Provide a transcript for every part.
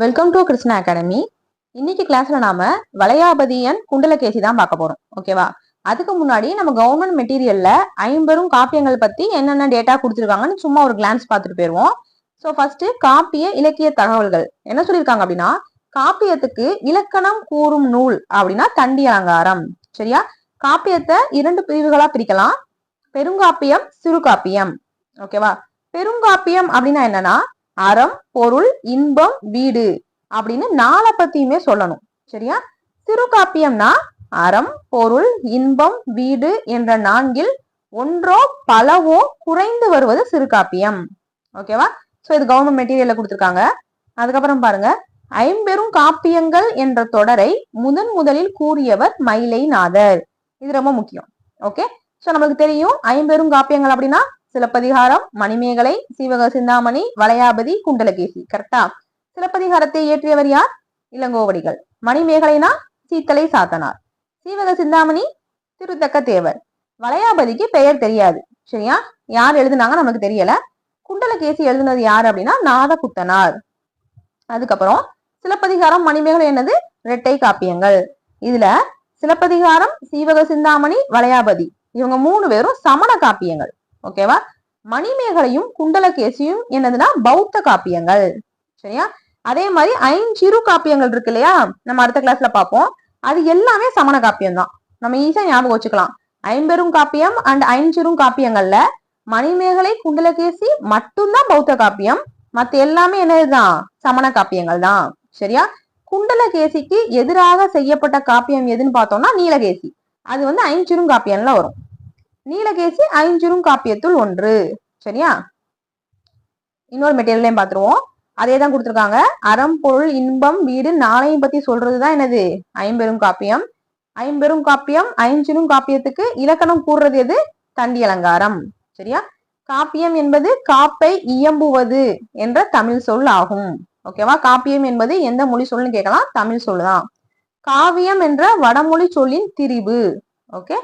Welcome to Krishna academy இன்னைக்கு கிளாஸ்ல நாம வளையாபதியன் குண்டலகேசி தான் பார்க்க போறோம். ஓகேவா அதுக்கு முன்னாடி நம்ம கவர்மெண்ட் மெட்டீரியல்ல ஐம்பெரும் காப்பியங்கள் பத்தி என்னென்ன டேட்டா கொடுத்துருக்காங்கன்னு சும்மா ஒரு கிளான்ஸ் பார்த்துட்டு போயிருவோம். ஸோ ஃபர்ஸ்ட் காப்பிய இலக்கிய தகவல்கள். என்ன சொல்லியிருக்காங்க அப்படின்னா காப்பியத்துக்கு இலக்கணம் கூறும் நூல் அப்படின்னா தண்டி அலங்காரம். சரியா? காப்பியத்தை இரண்டு பிரிவுகளா பிரிக்கலாம். பெருங்காப்பியம் சிறுகாப்பியம். ஓகேவா பெருங்காப்பியம் அப்படின்னா என்னன்னா அறம் பொருள் இன்பம் வீடு அப்படின்னு நாளை பத்தியுமே சொல்லணும். சரியா? திருக்காப்பியம்னா அறம் பொருள் இன்பம் வீடு என்ற நான்கில் ஒன்றோ பலவோ குறைந்து வருவது சிறுகாப்பியம். ஓகேவா சோ இது கவர்மெண்ட் மெட்டீரியல்ல கொடுத்துருக்காங்க. அதுக்கப்புறம் பாருங்க. ஐம்பெரும் காப்பியங்கள் என்ற தொடரை முதன் முதலில் கூறியவர் மயிலைநாதர். இது ரொம்ப முக்கியம். ஓகே சோ நம்மளுக்கு தெரியும் ஐம்பெரும் காப்பியங்கள் அப்படின்னா சிலப்பதிகாரம் மணிமேகலை சீவக சிந்தாமணி வளையாபதி குண்டலகேசி. கரெக்டா சிலப்பதிகாரத்தை இயற்றியவர் யார்? இளங்கோவடிகள். மணிமேகலைனா சீத்தலை சாத்தனார். சீவக சிந்தாமணி திருத்தக்க தேவர் வளையாபதிக்கு பெயர் தெரியாது. சரியா? யார் எழுதுனாங்க நமக்கு தெரியல. குண்டலகேசி எழுதுனது யார் அப்படின்னா நாதகுத்தனார் அதுக்கப்புறம் சிலப்பதிகாரம் மணிமேகலை என்னது? இரட்டை காப்பியங்கள். இதுல சிலப்பதிகாரம் சீவக சிந்தாமணி வளையாபதி. இவங்க மூணு பேரும் சமண காப்பியங்கள். ஓகேவா மணிமேகலையும் குண்டலகேசியும் என்னதுன்னா பௌத்த காப்பியங்கள். சரியா? அதே மாதிரி ஐஞ்சிறு காப்பியங்கள் இருக்கு இல்லையா? நம்ம அடுத்த கிளாஸ்ல பார்ப்போம். அது எல்லாமே சமண காப்பியம் தான் நம்ம ஈஸியா ஞாபகம் வச்சுக்கலாம். ஐம்பெரும் காப்பியம் அண்ட் ஐஞ்சிறும் காப்பியங்கள்ல மணிமேகலை குண்டலகேசி மட்டும்தான் பௌத்த காப்பியம். மத்த எல்லாமே என்னதுதான்? சமண காப்பியங்கள் தான் சரியா? குண்டலகேசிக்கு எதிராக செய்யப்பட்ட காப்பியம் எதுன்னு பார்த்தோம்னா நீலகேசி. அது வந்து ஐஞ்சிறும் காப்பியம்ல வரும். நீலகேசி ஐஞ்சிரும் காப்பியத்துள் ஒன்று. சரியா? இன்னொரு மெட்டீரியலையும் பார்த்துருவோம் அதே தான் கொடுத்துருக்காங்க. அறம் பொருள் இன்பம் வீடு நாளையும் பத்தி சொல்றதுதான் என்னது? ஐம்பெரும் காப்பியம். ஐம்பெரும் காப்பியம் ஐஞ்சிரும் காப்பியத்துக்கு இலக்கணம் கூறுறது எது? தண்டி அலங்காரம். சரியா? காப்பியம் என்பது காப்பை இயம்புவது என்ற தமிழ் சொல் ஆகும். ஓகேவா காப்பியம் என்பது எந்த மொழி சொல்லுன்னு கேட்கலாம்? தமிழ் சொல் தான் காவியம் என்ற வடமொழி சொல்லின் திரிவு ஓகே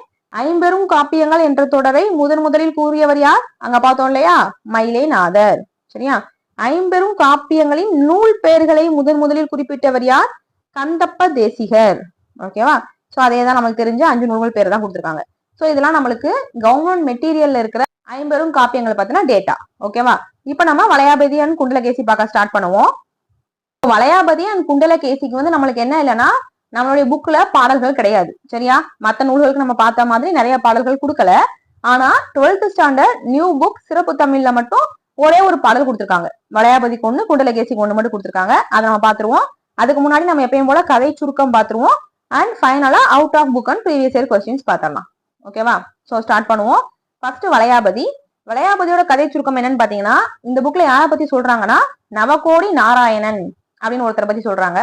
ஐம்பெரும் காப்பியங்கள் என்ற தொடரை முதன் முதலில் கூறியவர் யார்? அங்க பார்த்தோம் இல்லையா? மயிலே நாதர் சரியா? ஐம்பெரும் காப்பியங்களின் நூல் பெயர்களை முதன் முதலில் குறிப்பிட்டவர் யார்? கந்தப்ப தேசிகர். ஓகேவா சோ அதே தான் நமக்கு தெரிஞ்ச அஞ்சு நூல்கள் பேர் தான் கொடுத்துருக்காங்க. சோ இதெல்லாம் நம்மளுக்கு கவர்மெண்ட் மெட்டீரியல்ல இருக்கிற ஐம்பெரும் காப்பியங்களை பார்த்தீங்கன்னா டேட்டா ஓகேவா இப்ப நம்ம வளையாபதி அண்ட் குண்டலகேசி பார்க்க ஸ்டார்ட் பண்ணுவோம். வளையாபதி அண்ட் குண்டலகேசிக்கு வந்து நம்மளுக்கு என்ன இல்லைன்னா நம்மளுடைய புக்ல பாடல்கள் கிடையாது. சரியா? மத்த நூல்களுக்கு நம்ம பார்த்த மாதிரி நிறைய பாடல்கள் கொடுக்கல. ஆனா டுவெல்த் ஸ்டாண்டர்ட் நியூ புக் சிறப்பு தமிழ்ல மட்டும் ஒரே ஒரு பாடல் கொடுத்துருக்காங்க. வளையாபதி கொண்டு குண்டலகேசி கொண்டு மட்டும் கொடுத்துருக்காங்க. அதை நம்ம பாத்துருவோம் அதுக்கு முன்னாடி நம்ம எப்பயும் போல கதை சுருக்கம் பாத்துருவோம் அண்ட் ஃபைனலா out of book and previous year questions பாத்திரலாம் ஓகேவா சோ ஸ்டார்ட் பண்ணுவோம். ஃபர்ஸ்ட் வளையாபதி. வளையாபதியோட கதை சுருக்கம் என்னன்னு பாத்தீங்கன்னா இந்த புக்ல யாரை பத்தி சொல்றாங்கன்னா நவகோடி நாராயணன் அப்படின்னு ஒருத்தரை பத்தி சொல்றாங்க.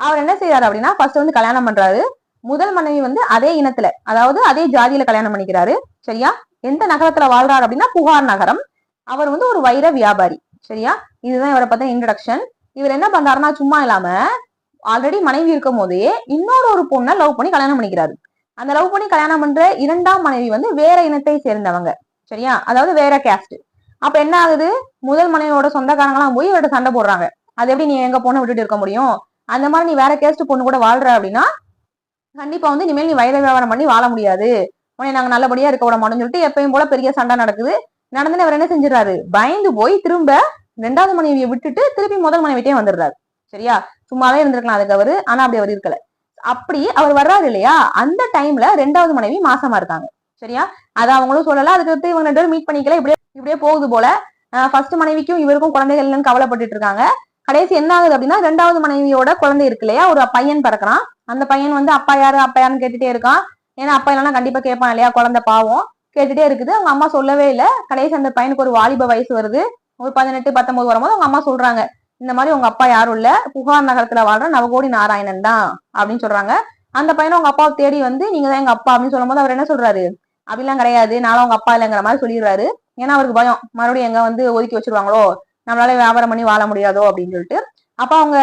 அவர் என்ன செய்யறாரு அப்படின்னா ஃபர்ஸ்ட் வந்து கல்யாணம் பண்றாரு. முதல் மனைவி வந்து அதே இனத்துல அதாவது அதே ஜாதியில கல்யாணம் பண்ணிக்கிறாரு. சரியா? எந்த நகரத்துல வாழ்றாரு அப்படின்னா புகார் நகரம். அவர் வந்து ஒரு வைர வியாபாரி. சரியா? இதுதான் இவரை பத்தின இன்ட்ரடக்ஷன் இவர் என்ன பண்றாருன்னா சும்மா இல்லாம ஆல்ரெடி மனைவி இருக்கும் போதே இன்னொரு ஒரு பொண்ணை லவ் பண்ணி கல்யாணம் பண்ணிக்கிறாரு. அந்த லவ் பண்ணி கல்யாணம் பண்ற இரண்டாம் மனைவி வந்து வேற இனத்தை சேர்ந்தவங்க. சரியா? அதாவது வேற கேஸ்ட் அப்ப என்ன ஆகுது? முதல் மனைவியோட சொந்தக்காரங்களாம் போய் இவர்கிட்ட சண்டை போடுறாங்க. அது எப்படி நீ எங்க பொண்ணை விட்டுட்டு இருக்க முடியும்? அந்த மாதிரி நீ வேற கேஸ்ட் பொண்ணு கூட வாழ்ற அப்படின்னா கண்டிப்பா வந்து இனிமேல் நீ வைர வியாபாரம் பண்ணி வாழ முடியாது. உன்னை நாங்க நல்லபடியா இருக்க விட மாட்டோம்னு சொல்லிட்டு எப்பயும் போல பெரிய சண்டை நடக்குது. நடந்துன்னு அவர் என்ன செஞ்சிடறாரு? பயந்து போய் திரும்ப ரெண்டாவது மனைவியை விட்டுட்டு திருப்பி முதல் மனைவிட்டே வந்துடுறாரு. சரியா? சும்மாவே இருந்திருக்கலாம் அதுக்கு அவரு. ஆனா அப்படி அவர் இருக்கல. அப்படி அவர் வர்றாரு இல்லையா? அந்த டைம்ல ரெண்டாவது மனைவி மாசமா இருக்காங்க. சரியா? அது அவங்களும் சொல்லல. அதுக்கடுத்து இவங்க ரெண்டு பேரும் மீட் பண்ணிக்கல. இப்படியே இப்படியே போகுது போல. ஃபர்ஸ்ட் மனைவிக்கும் இவருக்கும் குழந்தைகள் இல்லைன்னு கவலைப்பட்டுட்டு இருக்காங்க. கடைசி என்ன ஆகுது அப்படின்னா ரெண்டாவது மனைவியோட குழந்தை இருக்கு இல்லையா? ஒரு பையன் பிறக்கிறான். அந்த பையன் வந்து அப்பா யாரு? அப்பா யாருன்னு கேட்டுட்டே இருக்கான். ஏன்னா அப்பா இல்லைன்னா கண்டிப்பா கேட்பான் இல்லையா? குழந்தை பாவம். கேட்டுட்டே இருக்குது. அவங்க அம்மா சொல்லவே இல்லை. கடைசி அந்த பையனுக்கு ஒரு வாலிப வயசு வருது. ஒரு பதினெட்டு பத்தொன்பது வரும்போது அவங்க அம்மா சொல்றாங்க இந்த மாதிரி உங்க அப்பா யாரும் இல்ல. புகார் நகரத்துல வாழ்ற நவகோடி நாராயணன் தான். அப்படின்னு சொல்றாங்க. அந்த பையனை உங்க அப்பாவை தேடி வந்து நீங்க தான் எங்க அப்பா. அப்படின்னு சொல்லும்போது அவர் என்ன சொல்றாரு? அப்படிலாம் கிடையாது. நானும் உங்க அப்பா இல்லைங்கிற மாதிரி சொல்லிடுறாரு. ஏன்னா அவருக்கு பயம். மறுபடியும் எங்க வந்து ஒதுக்கி வச்சிருவாங்களோ? நம்மளால வியாபாரம் பண்ணி வாழ முடியாதோ அப்படின்னு சொல்லிட்டு. அப்ப அவங்க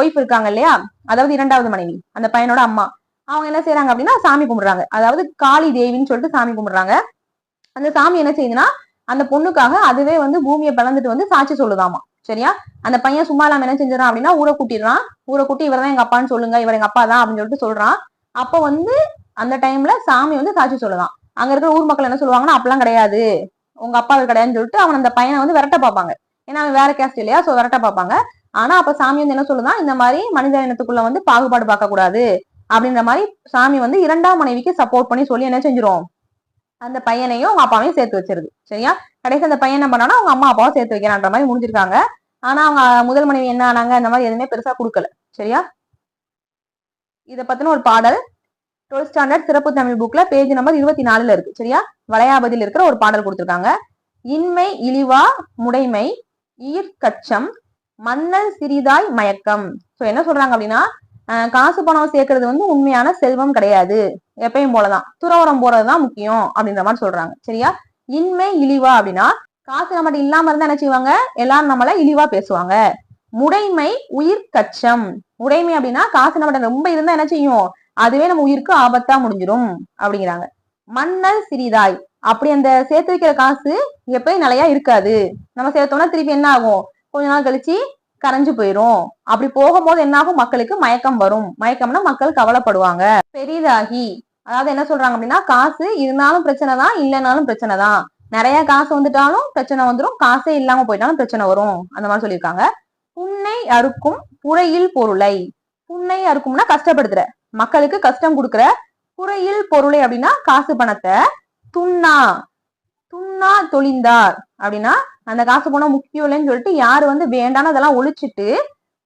ஒய்ஃப் இருக்காங்க இல்லையா? அதாவது இரண்டாவது மனைவி அந்த பையனோட அம்மா. அவங்க என்ன செய்யறாங்க அப்படின்னா சாமி கும்பிடுறாங்க. அதாவது காளி தேவின்னு சொல்லிட்டு சாமி கும்பிடுறாங்க. அந்த சாமி என்ன செய்யுதுன்னா அந்த பொண்ணுக்காக அதுவே வந்து பூமியை பிளந்துட்டு வந்து சாட்சி சொல்லுதாமா. சரியா? அந்த பையன் சும்மா இல்லாம என்ன செஞ்சிடறான் அப்படின்னா ஊரை கூட்டிடுறான். ஊரை கூட்டி இவர் தான் எங்க அப்பான்னு சொல்லுங்க. இவர் எங்க அப்பா தான் அப்படின்னு சொல்லிட்டு சொல்றான். அப்ப வந்து அந்த டைம்ல சாமி வந்து சாட்சி சொல்லுதான். அங்க இருக்கிற ஊர் மக்கள் என்ன சொல்லுவாங்கன்னா அப்பெல்லாம் கிடையாது. உங்க அப்பா கிடையாதுன்னு சொல்லிட்டு அவன் அந்த பையனை வந்து விரட்ட பார்ப்பாங்க. ஏன்னா அவன் வேற கேஸ்ட் இல்லையா? சோ விரட்ட பார்ப்பாங்க. ஆனா அப்ப சாமி வந்து என்ன சொல்லுதா இந்த மாதிரி மனித இனத்துக்குள்ள வந்து பாகுபாடு பார்க்க கூடாது அப்படின்ற மாதிரி சாமி வந்து இரண்டாம் மனைவிக்கு சப்போர்ட் பண்ணி சொல்லி என்ன செஞ்சிரும்? அந்த பையனையும் அவங்க அப்பாவையும் சேர்த்து வச்சிருது. சரியா? கடைசி அந்த பையன் என்ன பண்ணானா அவங்க அம்மா அப்பாவும் சேர்த்து வைக்கிறான்ற மாதிரி முடிஞ்சிருக்காங்க. ஆனா அவங்க முதல் மனைவி என்ன ஆனாங்க? இந்த மாதிரி எதுவுமே பெருசா கொடுக்கல. சரியா? இத பத்தின ஒரு பாடல். டுவெல்த் ஸ்டாண்டர்ட் சிறப்பு தமிழ் புக்ல பேஜ் நம்பர் இருபத்தி நாலுல இருக்கு. சரியா? வளையாபதியில் இருக்கிற ஒரு பாடல் கொடுத்திருக்காங்க. இன்மை இழிவா முடைமை ஈர்க்கச்சம் மன்னல் சிறிதாய் மயக்கம். சோ என்ன சொல்றாங்க அப்படின்னா காசு பணம் சேர்க்கறது வந்து உண்மையான செல்வம் கிடையாது. எப்பயும் போலதான். துறவரம் போறதுதான் முக்கியம் அப்படின்ற மாதிரி சொல்றாங்க. சரியா? இன்மை இழிவா அப்படின்னா காசு நம்மகிட்ட இல்லாம இருந்தா என்ன செய்வாங்க? எல்லாரும் நம்மள இழிவா பேசுவாங்க. முடைமை உயிர் கச்சம் உடைமை அப்படின்னா காசு நம்மகிட்ட ரொம்ப இருந்தா என்ன செய்யும்? அதுவே நம்ம உயிருக்கு ஆபத்தா முடிஞ்சிடும் அப்படிங்கிறாங்க. மன்னல் சிறிதாய். அப்படி அந்த சேர்த்து வைக்கிற காசு எப்பயும் நிலையா இருக்காது. நம்ம சேர்த்தோம்னா திருப்பி என்ன ஆகும்? கொஞ்ச நாள் கழிச்சு கரைஞ்சு போயிரும். அப்படி போகும்போது என்ன ஆகும்? மக்களுக்கு மயக்கம் வரும். மயக்கம்னா மக்கள் கவலைப்படுவாங்க. பெரிதாகி அதாவது என்ன சொல்றாங்க அப்படின்னா காசு இருந்தாலும் பிரச்சனை தான் இல்லைனாலும் பிரச்சனை தான். நிறைய காசு வந்துட்டாலும் பிரச்சனை வந்துடும் காசே இல்லாம போயிட்டாலும் பிரச்சனை வரும். அந்த மாதிரி சொல்லியிருக்காங்க. புண்ணை அறுக்கும் புறையில் பொருளை. புண்ணை அறுக்கும்னா கஷ்டப்படுத்துற. மக்களுக்கு கஷ்டம் கொடுக்குற புறையில் பொருளை அப்படின்னா காசு பணத்தை துண்ணா துண்ணா தொழிந்தார். அப்படின்னா அந்த காசு போனா முக்கியம் இல்லைன்னு சொல்லிட்டு யாரு வந்து வேண்டான்னு அதெல்லாம் ஒழிச்சிட்டு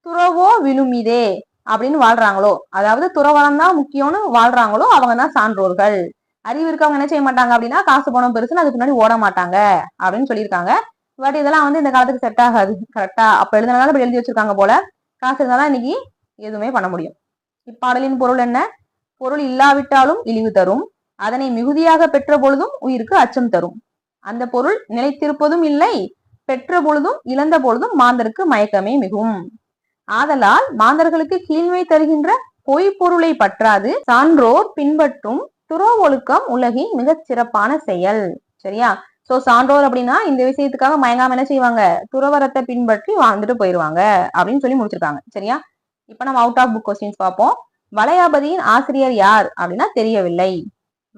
துறவோ விழுமிதே அப்படின்னு வாழ்றாங்களோ அதாவது துறவரம் தான் முக்கியம்னு வாழ்றாங்களோ அவங்க தான் சான்றோர்கள். அறிவு இருக்கவங்க என்ன செய்ய மாட்டாங்க அப்படின்னா காசு பணம் பெருசுன்னு அதுக்கு முன்னாடி ஓட மாட்டாங்க அப்படின்னு சொல்லியிருக்காங்க. பட் இதெல்லாம் வந்து இந்த காலத்துக்கு செட் ஆகாது கரெக்டா அப்ப எழுதினாலும் இப்படி எழுதி வச்சிருக்காங்க போல காசு இருந்தாலும் இன்னைக்கு எதுவுமே பண்ண முடியும். இப்பாடலின் பொருள் என்ன? பொருள் இல்லாவிட்டாலும் இழிவு தரும். அதனை மிகுதியாக பெற்ற பொழுதும் உயிருக்கு அச்சம் தரும். அந்த பொருள் நிலைத்திருப்பதும் இல்லை பெற்ற பொழுதும் இழந்த பொழுதும் மாந்தருக்கு மயக்கமே மிகும். ஆதலால் மாந்தர்களுக்கு கீழ்மை தருகின்ற பொய் பொருளை பற்றாது சான்றோர் பின்பற்றும் துறோ ஒழுக்கம் உலகின் மிகச் சிறப்பான செயல். சரியா? சோ சான்றோர் அப்படின்னா இந்த விஷயத்துக்காக மயங்காம என்ன செய்வாங்க? துறவரத்தை பின்பற்றி வாழ்ந்துட்டு போயிருவாங்க அப்படின்னு சொல்லி முடிச்சிருக்காங்க. சரியா? இப்ப நம்ம அவுட் ஆஃப் புக் கொஸ்டின்ஸ் பார்ப்போம். வளையாபதியின் ஆசிரியர் யார் அப்படின்னா தெரியவில்லை.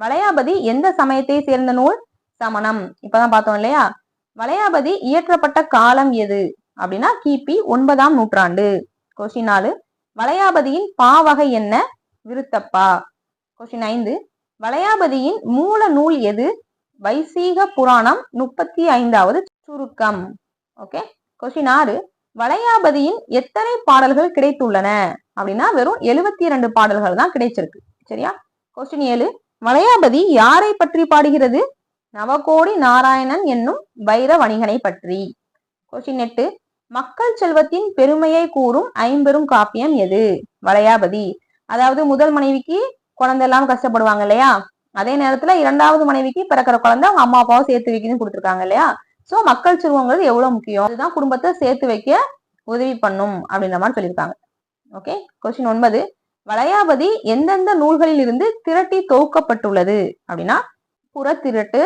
வளையாபதி எந்த சமயத்தை சேர்ந்த நூல்? சமணம். இப்பதான் பார்த்தோம் இல்லையா? வளையாபதி இயற்றப்பட்ட காலம் எது? அப்படின்னா கிபி ஒன்பதாம் நூற்றாண்டு. கொஸ்டின் நாலு. வளையாபதியின் பாவகை என்ன? விருத்தப்பா. கொஸ்டின் ஐந்து. வளையாபதியின் மூல நூல் எது? வைசீக புராணம் முப்பத்தி ஐந்தாவது சுருக்கம். ஓகே கொஸ்டின் ஆறு. வளையாபதியின் எத்தனை பாடல்கள் கிடைத்துள்ளன? அப்படின்னா வெறும் எழுபத்தி இரண்டு பாடல்கள் தான் கிடைச்சிருக்கு. சரியா? கொஸ்டின் ஏழு. வளையாபதி யாரை பற்றி பாடுகிறது? நவகோடி நாராயணன் என்னும் வைர வணிகனை பற்றி. கொஸ்டின் எட்டு மக்கள் செல்வத்தின் பெருமையை கூறும் ஐம்பெரும் காப்பியம் எது? வளையாபதி அதாவது முதல் மனைவிக்கு குழந்தை எல்லாம் கஷ்டப்படுவாங்க இல்லையா? அதே நேரத்துல இரண்டாவது மனைவிக்கு பிறக்கிற குழந்தை அவங்க அம்மா அப்பாவும் சேர்த்து வைக்கணும்னு கொடுத்துருக்காங்க இல்லையா? சோ மக்கள் செல்வங்கிறது எவ்வளவு முக்கியம்? அதுதான் குடும்பத்தை சேர்த்து வைக்க உதவி பண்ணும் அப்படின்ற மாதிரி சொல்லியிருக்காங்க. ஓகே கொஸ்டின் ஒன்பது வளையாபதி எந்தெந்த நூல்களில் இருந்து திரட்டி தொகுக்கப்பட்டுள்ளது அப்படின்னா புறத்திரட்டு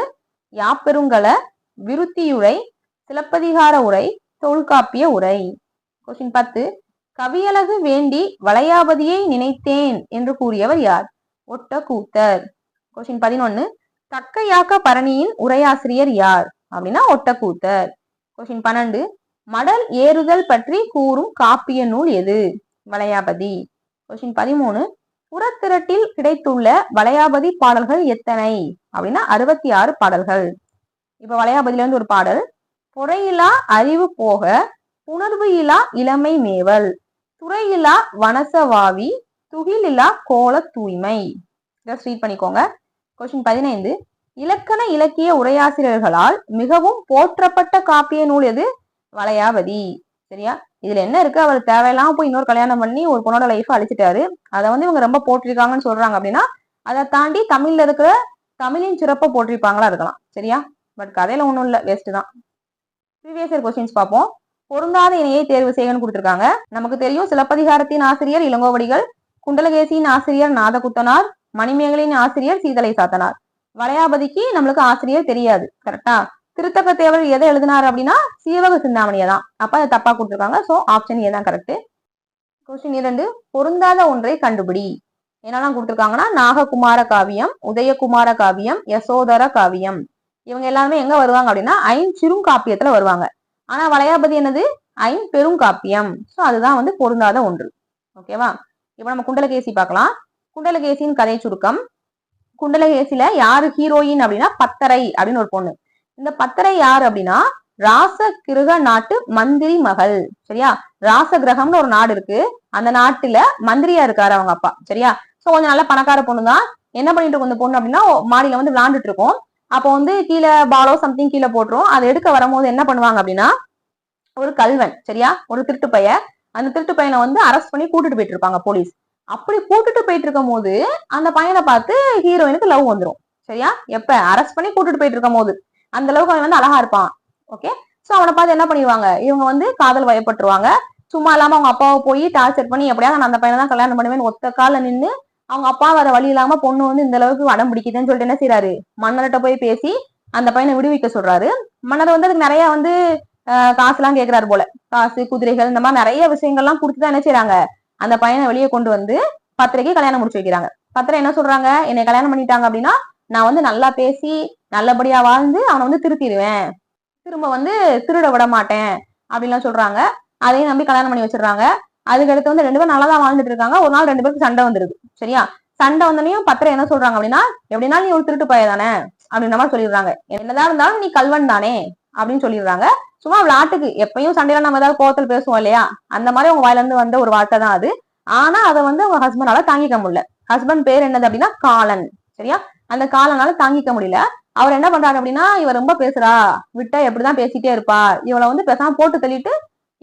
யாப்பெருங்கல விருத்தியுரை சிலப்பதிகார உரை தொல்காப்பிய உரை. கொஸ்டின் பத்து. கவியழகு வேண்டி வளையாபதியை நினைத்தேன் என்று கூறியவர் யார்? ஒட்ட கூத்தர் கொஸ்டின் பதினொன்னு. தக்கையாக்க பரணியின் உரையாசிரியர் யார்? அப்படின்னா ஒட்டக்கூத்தர். கொஸ்டின் பன்னெண்டு. மடல் ஏறுதல் பற்றி கூறும் காப்பிய நூல் எது? வளையாபதி. கொஸ்டின் பதிமூணு. புறத்திரட்டில் கிடைத்துள்ள வளையாபதி பாடல்கள் எத்தனை? அப்படின்னா அறுபத்தி ஆறு பாடல்கள். இப்ப வளையாபதியில இருந்து ஒரு பாடல். பொறையிலா அறிவு போக புணர்வு இலா இளமை மேவல். துறையிலா வனசவாவி துகிலிலா கோல தூய்மை. இதை ரீட் பண்ணிக்கோங்க. கொஸ்டின் பதினைந்து. இலக்கண இலக்கிய உரையாசிரியர்களால் மிகவும் போற்றப்பட்ட காப்பிய நூல் எது? வளையாபதி. சரியா? இதுல என்ன இருக்கு? அவர் தேவையில்லாம போய் இன்னொரு கல்யாணம் பண்ணி ஒரு பொண்ணோட லைஃப் அழிச்சிட்டாரு. அதை வந்து இவங்க ரொம்ப போட்டிருக்காங்கன்னு சொல்றாங்க அப்படின்னா அதை தாண்டி தமிழ்ல இருக்கிற தமிழின் சிறப்பை போட்டிருப்பாங்களா இருக்கலாம். சரியா? பட் கதையில ஒண்ணும் இல்ல. வேஸ்ட் தான். ப்ரீவியஸ் இயர் கொஸ்டின்ஸ் பார்ப்போம். பொருந்தாத இணையை தேர்வு செய்யணும்னு கொடுத்துருக்காங்க. நமக்கு தெரியும் சிலப்பதிகாரத்தின் ஆசிரியர் இளங்கோவடிகள் குண்டலகேசியின் ஆசிரியர் நாதகுத்தனார் மணிமேகலின் ஆசிரியர் சீதலை சாத்தனார். வளையாபதிக்கு நம்மளுக்கு ஆசிரியர் தெரியாது. கரெக்டா திருத்தக்க தேவர் எதை எழுதினார் அப்படின்னா சீவக சிந்தாமணியை தான் அப்ப அதை தப்பா கொடுத்துருக்காங்க. சோ ஆப்ஷன் ஏ தான் கரெக்ட் கொஸ்டின் இரண்டு பொருந்தாத ஒன்றை கண்டுபிடி. என்னெல்லாம் கொடுத்துருக்காங்கன்னா நாககுமார காவியம் உதயகுமார காவியம் யசோதர காவியம். இவங்க எல்லாருமே எங்க வருவாங்க அப்படின்னா ஐன் காப்பியத்துல வருவாங்க. ஆனா வளையாபதி என்னது? ஐன் காப்பியம் ஸோ அதுதான் வந்து பொருந்தாத ஒன்று. ஓகேவா இப்போ நம்ம குண்டலகேசி பார்க்கலாம். குண்டலகேசியின் கதை சுருக்கம் குண்டலகேசியில யாரு ஹீரோயின் அப்படின்னா பத்தரை அப்படின்னு ஒரு பொண்ணு. இந்த பத்தரை யார் அப்படின்னா? ராச கிருக நாட்டு மந்திரி மகள். சரியா? ராச கிரகம்னு ஒரு நாடு இருக்கு. அந்த நாட்டுல மந்திரியா இருக்காரு அவங்க அப்பா. சரியா? சோ கொஞ்சம் நல்ல பணக்கார பொண்ணு தான் என்ன பண்ணிட்டு இருக்கும் இந்த பொண்ணு அப்படின்னா மாடியில வந்து விளாண்டுட்டு இருக்கோம். அப்போ வந்து கீழே பாலோ சம்திங் கீழே போட்டுரும். அதை எடுக்க வரும்போது என்ன பண்ணுவாங்க அப்படின்னா ஒரு கல்வன். சரியா? ஒரு திருட்டு பைய. அந்த திருட்டு பையனை வந்து அரெஸ்ட் பண்ணி கூட்டிட்டு போயிட்டு இருப்பாங்க போலீஸ் அப்படி கூட்டிட்டு போயிட்டு இருக்கும் போது அந்த பையனை பார்த்து ஹீரோயினுக்கு லவ் வந்துடும் சரியா? எப்ப? அரெஸ்ட் பண்ணி கூட்டிட்டு போயிட்டு இருக்கும் போது அந்த அளவுக்கு அவன் வந்து அழகா இருப்பான். ஓகே சோ அவனை பார்த்து என்ன பண்ணிடுவாங்க? இவங்க வந்து காதல் வயப்பட்டுருவாங்க. சும்மா இல்லாம அவங்க அப்பாவை போய் டார்ச்சர் பண்ணி எப்படியாவது நான் அந்த பையனை தான் கல்யாணம் பண்ணுவேன் ஒத்த கால நின்று அவங்க அப்பா வர வழி இல்லாம பொண்ணு வந்து இந்த அளவுக்கு வடம் பிடிக்குதுன்னு சொல்லிட்டு என்ன செய்யறாரு மன்னர்கிட்ட போய் பேசி அந்த பையனை விடுவிக்க சொல்றாரு. மன்னர் வந்து அதுக்கு நிறைய வந்து காசு எல்லாம் கேக்குறாரு போல. காசு குதிரைகள் இந்த மாதிரி நிறைய விஷயங்கள்லாம் கொடுத்துதான் என்ன செய்யறாங்க அந்த பையனை வெளியே கொண்டு வந்து பத்திரைக்கு கல்யாணம் முடிச்சு வைக்கிறாங்க. பத்திரை என்ன சொல்றாங்க? என்னை கல்யாணம் பண்ணிட்டாங்க அப்படின்னா நான் வந்து நல்லா பேசி நல்லபடியா வாழ்ந்து அவனை வந்து திருத்திடுவேன். திரும்ப வந்து திருட விட மாட்டேன் அப்படின்லாம் சொல்றாங்க. அதையும் நம்பி கல்யாணம் பண்ணி வச்சிடுறாங்க. அதுக்கடுத்து வந்து ரெண்டு பேரும் நல்லா தான் வாழ்ந்துட்டு இருக்காங்க. ஒரு நாள் ரெண்டு பேருக்கு சண்டை வந்துருது. சரியா? சண்டை வந்தனையும் பத்திரம் என்ன சொல்றாங்க அப்படின்னா எப்படின்னா நீ ஒரு திருட்டு பைய தானே அப்படின்ற மாதிரி சொல்லிடுறாங்க. என்னதான் இருந்தாலும் நீ கல்வன் தானே அப்படின்னு சொல்லிடுறாங்க. சும்மா விளாட்டுக்கு எப்பயும் சண்டையில நம்ம ஏதாவது கோவத்தில் பேசுவோம் இல்லையா? அந்த மாதிரி உங்க வாயில இருந்து வந்த ஒரு வார்த்தை தான் அது. ஆனா அதை வந்து உங்க ஹஸ்பண்டால தாங்கிக்க முடியல. ஹஸ்பண்ட் பேர் என்னது அப்படின்னா காலன். சரியா? அந்த காலனால தாங்கிக்க முடியல. அவர் என்ன பண்றாரு அப்படின்னா இவர் ரொம்ப பேசுறா. விட்டா எப்படிதான் பேசிட்டே இருப்பா. இவளை வந்து பேசாம போட்டு தள்ளிட்டு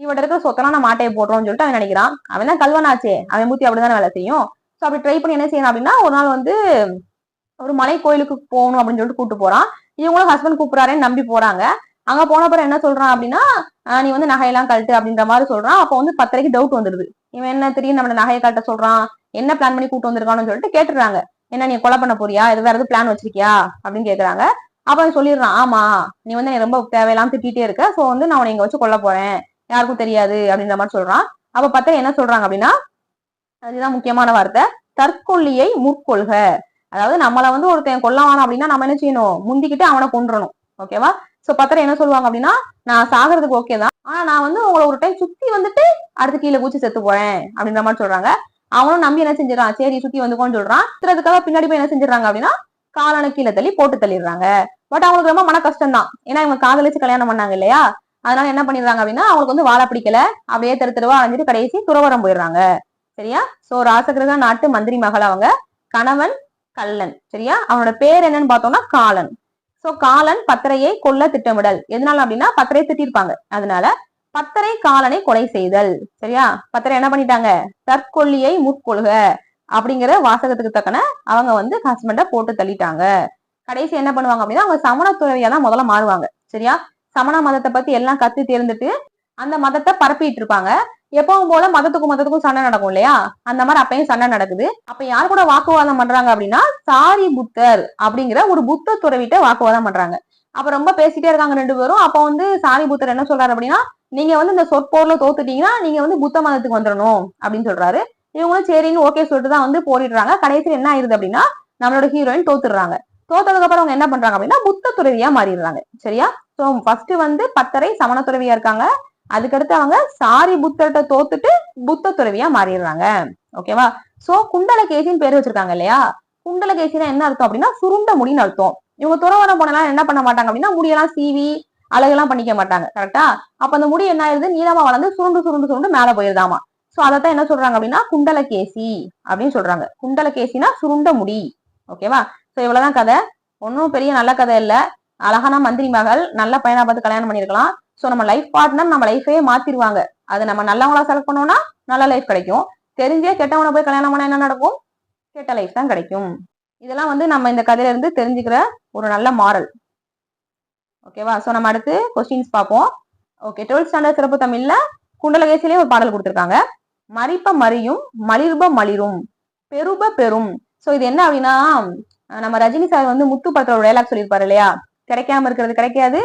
இவட இருக்கிற சொத்தெல்லாம் நான் மாட்டையை போடுறோம்னு சொல்லிட்டு அவன் நினைக்கிறான். அவன் தான் கல்வனாச்சே. அவன் மூத்தி அப்படிதானே வேலை செய்யும். ஸோ அப்படி ட்ரை பண்ணி என்ன செய்யணும் அப்படின்னா ஒரு நாள் வந்து ஒரு மலை கோயிலுக்கு போகணும் அப்படின்னு சொல்லிட்டு கூப்பிட்டு போறான். இவங்களும் ஹஸ்பண்ட் கூப்பிடுறாருன்னு நம்பி போறாங்க. அங்க போன பிறகு என்ன சொல்றான் அப்படின்னா நீ வந்து நகையெல்லாம் கழட்டு அப்படின்ற மாதிரி சொல்றான். அப்போ வந்து பத்தரைக்கு டவுட் வந்துடுது. இவன் என்ன தெரியும் நம்ம நகையை கழட்ட சொல்றான்? என்ன பிளான் பண்ணி கூட்டு வந்திருக்கான்னு சொல்லிட்டு கேட்டுறாங்க என்ன நீ கொலை பண்ண போறியா? இது வேற எதுவும் பிளான் வச்சிருக்கியா? அப்படின்னு கேக்குறாங்க. அப்ப அவன் சொல்லிடுறான் ஆமா நீ வந்து எனக்கு ரொம்ப தேவையில்லாம திட்டிகிட்டே இருக்க. சோ வந்து நான் உன்னை இங்க வச்சு கொல்ல போறேன். யாருக்கும் தெரியாது. அப்படின்ற மாதிரி சொல்றான். அப்ப பார்த்தா என்ன சொல்றாங்க அப்படின்னா அதுதான் முக்கியமான வார்த்தை. தற்கொல்லியை முற்கொள்க. அதாவது நம்மள வந்து ஒருத்தன் கொல்லவான அப்படின்னா நம்ம என்ன செய்யணும்? முந்திக்கிட்டு அவனை கொன்றணும். ஓகேவா சோ பத்திரம் என்ன சொல்லுவாங்க அப்படின்னா நான் சாகிறதுக்கு ஓகே தான். ஆனா நான் வந்து உங்களை ஒரு டைம் சுத்தி வந்துட்டு அடுத்து கீழே பூச்சி செத்து போறேன். அப்படின்ற மாதிரி சொல்றாங்க. அவனும் நம்பி என்ன செஞ்சிடறான்? சரி சுத்தி வந்துக்கோன்னு சொல்றான். சுத்துறதுக்காக பின்னாடி போய் என்ன செஞ்சிடறாங்க அப்படின்னா காலான கீழே தள்ளி போட்டு தள்ளிடுறாங்க. பட் அவங்களுக்கு ரொம்ப மன கஷ்டம் தான் ஏன்னா இவங்க காதலிச்சு கல்யாணம் பண்ணாங்க இல்லையா? அதனால என்ன பண்ணிடுறாங்க அப்படின்னா அவங்களுக்கு வந்து வாழை பிடிக்கல. அப்படியே தெரு தெருவா அலைஞ்சிட்டு கடைசி துறவரம் போயிடுறாங்க. சரியா? சோ ராசகிரக நாட்டு மந்திரி மகள் அவங்க. கணவன் கல்லன் சரியா? அவனோட பேர் என்னன்னு பார்த்தோம்னா காலன். சோ காலன் பத்திரையை கொல்ல திட்டமிடல். எதனால அப்படின்னா பத்திரையை திட்டிருப்பாங்க. அதனால பத்தரை காலனை கொலை செய்தல். சரியா? பத்தரை என்ன பண்ணிட்டாங்க? தற்கொல்லியை முற்கொள்க அப்படிங்கிற வாசகத்துக்கு தக்கன அவங்க வந்து ஹஸ்பண்டை போட்டு தள்ளிட்டாங்க. கடைசி என்ன பண்ணுவாங்க அப்படின்னா அவங்க சமண துறவியா தான் முதல்ல மாறுவாங்க. சரியா? சமண மதத்தை பத்தி எல்லாம் கத்து தேர்ந்துட்டு அந்த மதத்தை பரப்பிட்டு இருப்பாங்க. எப்பவும் போல மதத்துக்கும் மதத்துக்கும் சண்டை நடக்கும் இல்லையா? அந்த மாதிரி அப்பயும் சண்டை நடக்குது. அப்ப யார் கூட வாக்குவாதம் பண்றாங்க அப்படின்னா சாரி புத்தர் அப்படிங்கிற ஒரு புத்த துறவிட்ட வாக்குவாதம் பண்றாங்க. அப்ப ரொம்ப பேசிட்டே இருக்காங்க ரெண்டு பேரும். அப்ப வந்து சாரி புத்தர் என்ன சொல்றாரு அப்படின்னா நீங்க வந்து இந்த சொற்போர்ல தோத்துட்டீங்கன்னா நீங்க வந்து புத்த மதத்துக்கு வந்துடணும் அப்படின்னு சொல்றாரு. இவங்களும் சரின்னு ஓகே சொல்லிட்டு தான் வந்து போரிடுறாங்க. கடைசியில் என்ன ஆயிருது அப்படின்னா நம்மளோட ஹீரோயின் தோத்துடுறாங்க. தோத்ததுக்கு அப்புறம் அவங்க என்ன பண்றாங்க அப்படின்னா புத்த துறவியா மாறிடுறாங்க. சரியா? சோ ஃபர்ஸ்ட் வந்து பத்தரை சமண துறவியா இருக்காங்க. அதுக்கடுத்து அவங்க சாரி புத்தர்கிட்ட தோத்துட்டு புத்த துறவியா மாறிடுறாங்க. ஓகேவா சோ குண்டலகேசின்னு பேர் வச்சிருக்காங்க இல்லையா? குண்டலகேசினா என்ன அர்த்தம் அப்படின்னா சுருண்ட முடின்னு அர்த்தம். இவங்க துறவரம் போனலாம் என்ன பண்ண மாட்டாங்க அப்படின்னா முடியெல்லாம் சீவி அழகெல்லாம் பண்ணிக்க மாட்டாங்க. கரெக்டா அப்ப அந்த முடி என்ன ஆயிருது? நீளமா வளர்ந்து சுருண்டு சுருண்டு சுருண்டு மேல போயிருதாமா சோ அதைத்தான் என்ன சொல்றாங்க அப்படின்னா குண்டலகேசி அப்படின்னு சொல்றாங்க. குண்டலகேசினா சுருண்ட முடி. ஓகேவா? சோ இவ்வளவுதான் கதை. ஒன்னும் பெரிய நல்ல கதை இல்ல. அழகான மந்திரி மகள் நல்ல பையனா பார்த்து கல்யாணம் பண்ணிருக்கலாம் சோ நம்ம லைஃப் பார்ட்னர் நம்ம லைஃபே மாத்திருவாங்க. அது நம்ம நல்லவங்களா செலக்ட் பண்ணோம்னா நல்ல லைஃப் கிடைக்கும். தெரிஞ்சே கெட்டவனை போய் கல்யாணம் பண்ணா என்ன நடக்கும்? கெட்ட லைஃப் தான் கிடைக்கும். இதெல்லாம் வந்து நம்ம இந்த கதையில இருந்து தெரிஞ்சுக்கிற ஒரு நல்ல மாரல் ஓகேவா ஸோ நம்ம அடுத்து கொஸ்டின்ஸ் பார்ப்போம். ஓகே டுவெல்த் ஸ்டாண்டர்ட் சிறப்பு தமிழ்ல குண்டலகேசிலேயே ஒரு பாடல் கொடுத்துருக்காங்க. மறிப்ப மறியும் மலிர்ப மலிரும் பெருப பெரும். ஸோ இது என்ன அப்படின்னா நம்ம ரஜினி சார் வந்து முத்து படத்தோட டைலாக் சொல்லியிருப்பாரு இல்லையா? கிடைக்காம இருக்கிறது கிடைக்காது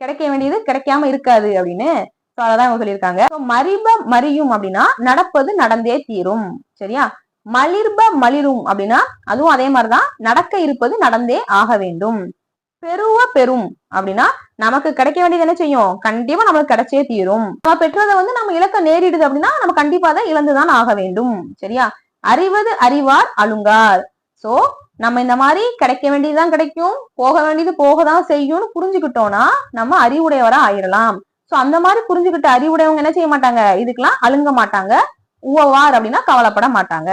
கிடைக்க வேண்டியது கிடைக்காம இருக்காது அப்படின்னு. So அதான் இவங்க சொல்லியிருக்காங்க. மறிப மறியும் அப்படின்னா நடப்பது நடந்தே தீரும். சரியா? மலிர்ப மலிரும் அப்படின்னா அதுவும் அதே மாதிரிதான் நடக்க இருப்பது நடந்தே ஆக வேண்டும். பெருவ பெரும் அப்படின்னா நமக்கு கிடைக்க வேண்டியது என்ன செய்யும்? கண்டிப்பா நம்மளுக்கு கிடைச்சே தீரும். நம்ம பெற்றதை வந்து நம்ம இழக்க நேரிடுது அப்படின்னா நம்ம கண்டிப்பா அதை இழந்துதான் ஆக வேண்டும். சரியா? அறிவது அறிவார் அழுங்கார். சோ நம்ம இந்த மாதிரி கிடைக்க வேண்டியதுதான் கிடைக்கும். போக வேண்டியது போக தான் செய்யும்னு புரிஞ்சுக்கிட்டோம்னா நம்ம அறிவுடையவரா ஆயிரலாம் சோ அந்த மாதிரி புரிஞ்சுக்கிட்ட அறிவுடையவங்க என்ன செய்ய மாட்டாங்க? இதுக்கெல்லாம் அழுங்க மாட்டாங்க. உவவார் அப்படின்னா கவலைப்பட மாட்டாங்க.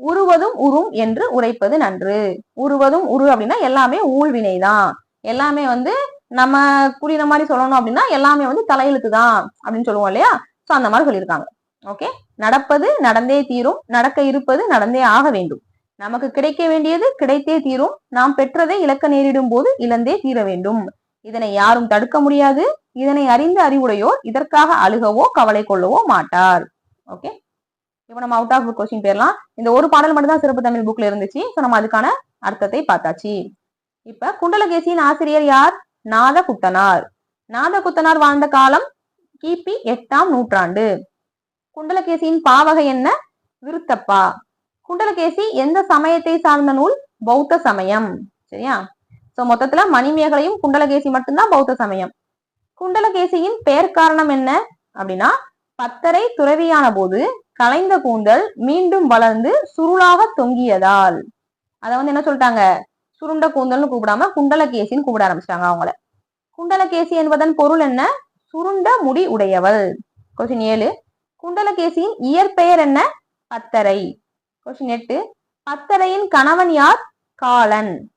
உருவதும் உரும் என்று உரைப்பது நன்று. உருவதும் உரு அப்படின்னா எல்லாமே ஊழ்வினை தான். எல்லாமே வந்து நம்ம புரியுற மாதிரி சொல்லணும் அப்படின்னா எல்லாமே வந்து தலையெழுத்து தான் அப்படின்னு சொல்லுவோம் இல்லையா? ஸோ அந்த மாதிரி சொல்லியிருக்காங்க. ஓகே நடப்பது நடந்தே தீரும். நடக்க இருப்பது நடந்தே ஆக வேண்டும். நமக்கு கிடைக்க வேண்டியது கிடைத்தே தீரும். நாம் பெற்றதை இழக்க நேரிடும் போது இழந்தே தீர வேண்டும். இதனை யாரும் தடுக்க முடியாது. இதனை அறிந்த அறிவுடையோர் இதற்காக அழுகவோ கவலை கொள்ளவோ மாட்டார். ஓகே இப்போ நம்ம அவுட் ஆஃப் புக் கொஸ்டின் பேர்லாம் இந்த ஒரு பாடல் மட்டும் தான் சிறப்பு தமிழ் புக்ல இருந்துச்சு. ஸோ நம்ம அதுக்கான அர்த்தத்தை பார்த்தாச்சு. இப்ப குண்டலகேசியின் ஆசிரியர் யார்? நாதகுத்தனார் நாதகுத்தனார் வாழ்ந்த காலம் கிபி எட்டாம் நூற்றாண்டு. குண்டலகேசியின் பாவகை என்ன? விருத்தப்பா. குண்டலகேசி எந்த சமயத்தை சார்ந்த நூல்? பௌத்த சமயம். சரியா? சோ மொத்தத்துல மணிமேகலையும் குண்டலகேசி மட்டும்தான் பௌத்த சமயம். குண்டலகேசியின் பெயர் காரணம் என்ன? அப்படின்னா பத்தரை துறவியான போது கலைந்த கூந்தல் மீண்டும் வளர்ந்து சுருளாக தொங்கியதால். அத வந்து என்ன சொல்லிட்டாங்க? சுருண்ட கூந்தல்னு கூப்பிடாம குண்டலகேசின்னு கூப்பிட ஆரம்பிச்சிட்டாங்க அவங்கள. குண்டலகேசி என்பதன் பொருள் என்ன? சுருண்ட முடி உடையவள். கொஸ்டின் ஏழு. குண்டலகேசியின் இயற்பெயர் என்ன? பத்தரை. கொஸ்டின் எட்டு. பத்தரையின் கணவன் யார்? காலன்.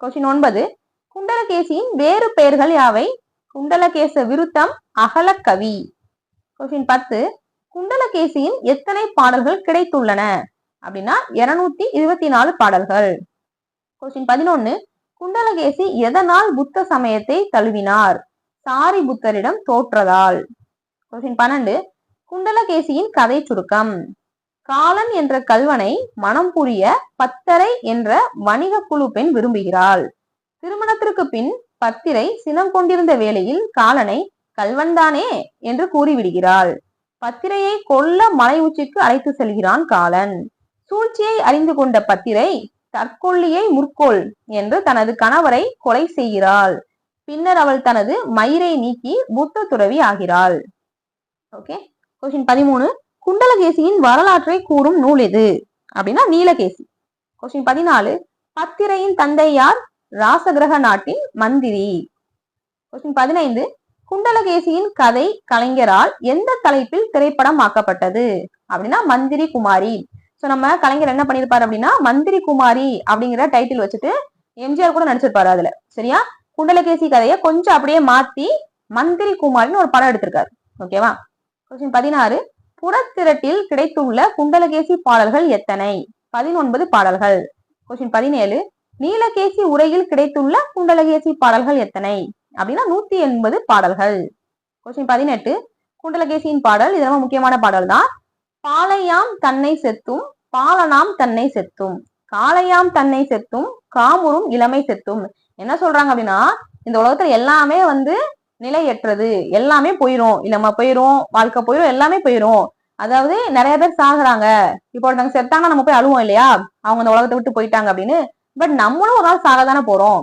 கொஸ்டின் ஒன்பது. குண்டலகேசியின் வேறு பெயர்கள் யாவை? குண்டலகேச விருத்தம் அகலக்கவி. கொஸ்டின் பத்து. குண்டலகேசியின் எத்தனை பாடல்கள் கிடைத்துள்ளன? அப்படின்னா இருநூத்தி இருபத்தி நாலு பாடல்கள். கொஸ்டின் பதினொன்னு. குண்டலகேசி எதனால் புத்த சமயத்தை தழுவினார்? சாரி புத்தரிடம் தோற்றதால். கொஸ்டின் பன்னெண்டு. குண்டலகேசியின் கதை சுருக்கம். காலன் என்ற கல்வனை மனம் புரிய பத்தரை என்ற வணிக குழு பெண் விரும்புகிறாள். திருமணத்திற்கு பின் பத்திரை சினம் கொண்டிருந்த வேளையில் காலனை கல்வன்தானே என்று கூறிவிடுகிறாள். பத்திரையை கொல்ல மலை உச்சிக்கு அழைத்து செல்கிறான் காலன். சூழ்ச்சியை அறிந்து கொண்ட பத்திரை தற்கொல்லியை முற்கொள் என்று தனது கணவரை கொலை செய்கிறாள். பின்னர் அவள் தனது மயிரை நீக்கி புத்த துறவி ஆகிறாள். ஓகே கொஸ்டின் பதிமூணு. குண்டலகேசியின் வரலாற்றை கூறும் நூல் எது? அப்படின்னா நீலகேசி. கொஸ்டின் பதினாலு. பத்திரையின் தந்தை யார்? ராசகிரக நாட்டின் மந்திரி. கொஸ்டின் பதினைந்து. குண்டலகேசியின் கதை கலைஞரால் எந்த தலைப்பில் திரைப்படம் ஆக்கப்பட்டது அப்படின்னா மந்திரி குமாரி. சோ நம்ம கலைஞர் என்ன பண்ணிருப்பாரு அப்படின்னா மந்திரி குமாரி அப்படிங்கிற டைட்டில் வச்சுட்டு எம்ஜிஆர் கூட நடிச்சிருப்பாரு அதுல. சரியா? குண்டலகேசி கதையை கொஞ்சம் அப்படியே மாத்தி மந்திரி குமாரின்னு ஒரு படம் எடுத்திருக்காரு. ஓகேவா கொஸ்டின் பதினாறு. புறத்திரட்டில் கிடைத்துள்ள குண்டலகேசி பாடல்கள் எத்தனை? பதினொன்பது பாடல்கள். கொஸ்டின் பதினேழு. நீலகேசி உரையில் கிடைத்துள்ள குண்டலகேசி பாடல்கள் எத்தனை? அப்படின்னா நூத்தி எண்பது பாடல்கள். கொஸ்டின் பதினெட்டு. குண்டலகேசியின் பாடல் இது ரொம்ப முக்கியமான பாடல் தான். பாலையாம் தன்னை செத்தும் பாலனாம் தன்னை செத்தும். காளையாம் தன்னை செத்தும் காமுறும் இளமை செத்தும். என்ன சொல்றாங்க அப்படின்னா இந்த உலகத்துல எல்லாமே வந்து நிலையற்றது. எல்லாமே போயிரும். நம்ம போயிரும் வாழ்க்கை போயிரும் எல்லாமே போயிரும். அதாவது நிறைய பேர் சாகுறாங்க. இப்போ ஒருத்தவங்க செத்தாங்கன்னா நம்ம போய் அழுவோம் இல்லையா? அவங்க இந்த உலகத்தை விட்டு போயிட்டாங்க அப்படின்னு. பட் நம்மளும் ஒரு நாள் சாக தானே போறோம்.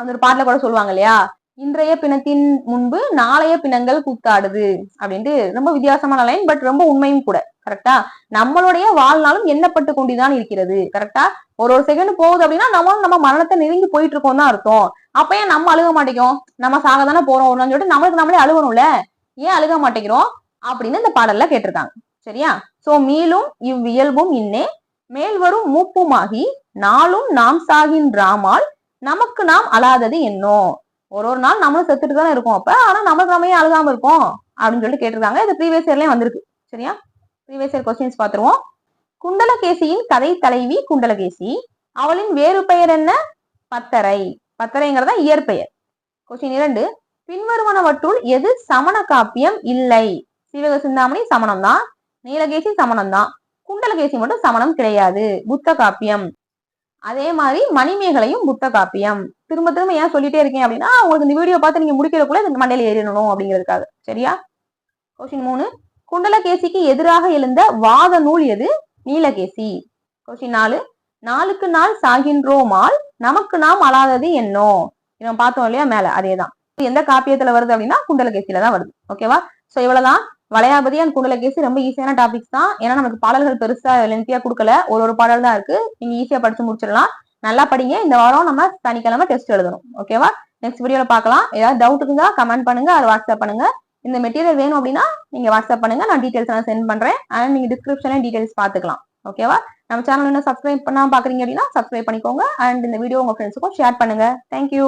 அந்த ஒரு பாட்டில் கூட சொல்லுவாங்க இல்லையா? இன்றைய பிணத்தின் முன்பு நாளைய பிணங்கள் கூத்தாடுது அப்படின்ட்டு ரொம்ப வித்தியாசமான லைன் பட் ரொம்ப உண்மையும் கூட. கரெக்டா நம்மளுடைய வாழ்நாளும் எண்ணப்பட்டு கொண்டுதான் இருக்கிறது. கரெக்டா ஒரு ஒரு செகண்ட் போகுது அப்படின்னா நம்மளும் நம்ம மரணத்தை நெருங்கி போயிட்டு இருக்கோம் தான் அர்த்தம். அப்ப ஏன் நம்ம அழுக மாட்டேங்கிறோம்? நம்ம சாக தானே போறோம். சொல்லிட்டு நம்மளுக்கு நம்மளே அழுகணும்ல? ஏன் அழுக மாட்டேங்கிறோம்? அப்படின்னு இந்த பாடல்ல கேட்டிருக்காங்க. சரியா? சோ மீளும் இவ்வியல்பும் இன்னே மேல் வரும் மூப்புமாகி நாளும் நாம் சாகின்றாமால் நமக்கு நாம் அழாதது என்னோ? ஒரு ஒரு நாள் நம்மளும் செத்துட்டு தானே இருக்கோம் அப்ப. ஆனா நம்மளுக்கு நம்ம ஏன் அழுகாம இருக்கோம்? அப்படின்னு சொல்லிட்டு கேட்டிருக்காங்க இது ப்ரீவியஸ் இயர்லயும் வந்திருக்கு. சரியா? ப்ரீவியஸ் இயர் கொஸ்டின்ஸ் பாத்துருவோம். குண்டலகேசியின் கதை தலைவி குண்டலகேசி. அவளின் வேறு பெயர் என்ன? பத்தரை. பத்தரைங்கிறதா இயற்பெயர் கொஸ்டின் இரண்டு. பின்வருவனவற்றுள் எது சமண காப்பியம் இல்லை? சிவக சிந்தாமணி சமணம் தான். நீலகேசி சமணம் தான். குண்டலகேசி மட்டும் சமணம் கிடையாது. புத்த காப்பியம். அதே மாதிரி மணிமேகலையும் புத்த காப்பியம். திரும்ப திரும்ப ஏன் சொல்லிட்டே இருக்கேன் அப்படின்னா உங்களுக்கு இந்த வீடியோ பார்த்து நீங்க முடிக்கிறதுக்குள்ள இந்த மண்டையில ஏறிடணும் அப்படிங்கிறதுக்காக. சரியா? கொஸ்டின் மூணு. குண்டலகேசிக்கு எதிராக எழுந்த வாத நூல் எது? நீலகேசி. கொஸ்டின் நாலு. நாளுக்கு நாள் சாகின்றோமால் நமக்கு நாம் அழாதது என்னோ? நம்ம பார்த்தோம் இல்லையா? மேல. அதேதான். எந்த காப்பியத்துல வருது அப்படின்னா குண்டலகேசியில தான் வருது. ஓகேவா சோ இவ்வளவுதான். வளையாபதி அண்ட் குண்டலகேசி ரொம்ப ஈஸியான டாபிக்ஸ் தான். ஏன்னா நமக்கு பாடல்கள் பெருசா லென்த்தியா கொடுக்கல. ஒரு ஒரு பாடல் தான் இருக்கு. நீங்க ஈஸியா படிச்சு முடிச்சிடலாம். நல்லா படிங்க. இந்த வாரம் நம்ம சனிக்கிழமை டெஸ்ட் எழுதணும். ஓகேவா நெக்ஸ்ட் வீடியோல பார்க்கலாம். ஏதாவது டவுட் இருந்தா கமெண்ட் பண்ணுங்க. அதை வாட்ஸ்அப் பண்ணுங்க. இந்த மெட்டீரியல் வேணும் அப்படின்னா நீங்க வாட்ஸ்அப் பண்ணுங்க. நான் டீடைல்ஸ் எல்லாம் சென்ட் பண்றேன். அண்ட் நீங்க டிஸ்கிரிப்ஷன்ல டீடைல்ஸ் பாத்துக்கலாம் ஓகேவா நம்ம சேனல் இன்னும் சப்ஸ்கிரைப் பண்ணாம பாக்குறீங்க அப்படின்னா சப்ஸ்கிரைப் பண்ணிக்கோங்க. அண்ட் இந்த வீடியோ உங்க ஃப்ரெண்ட்ஸுக்கும் ஷேர் பண்ணுங்க. தேங்க்யூ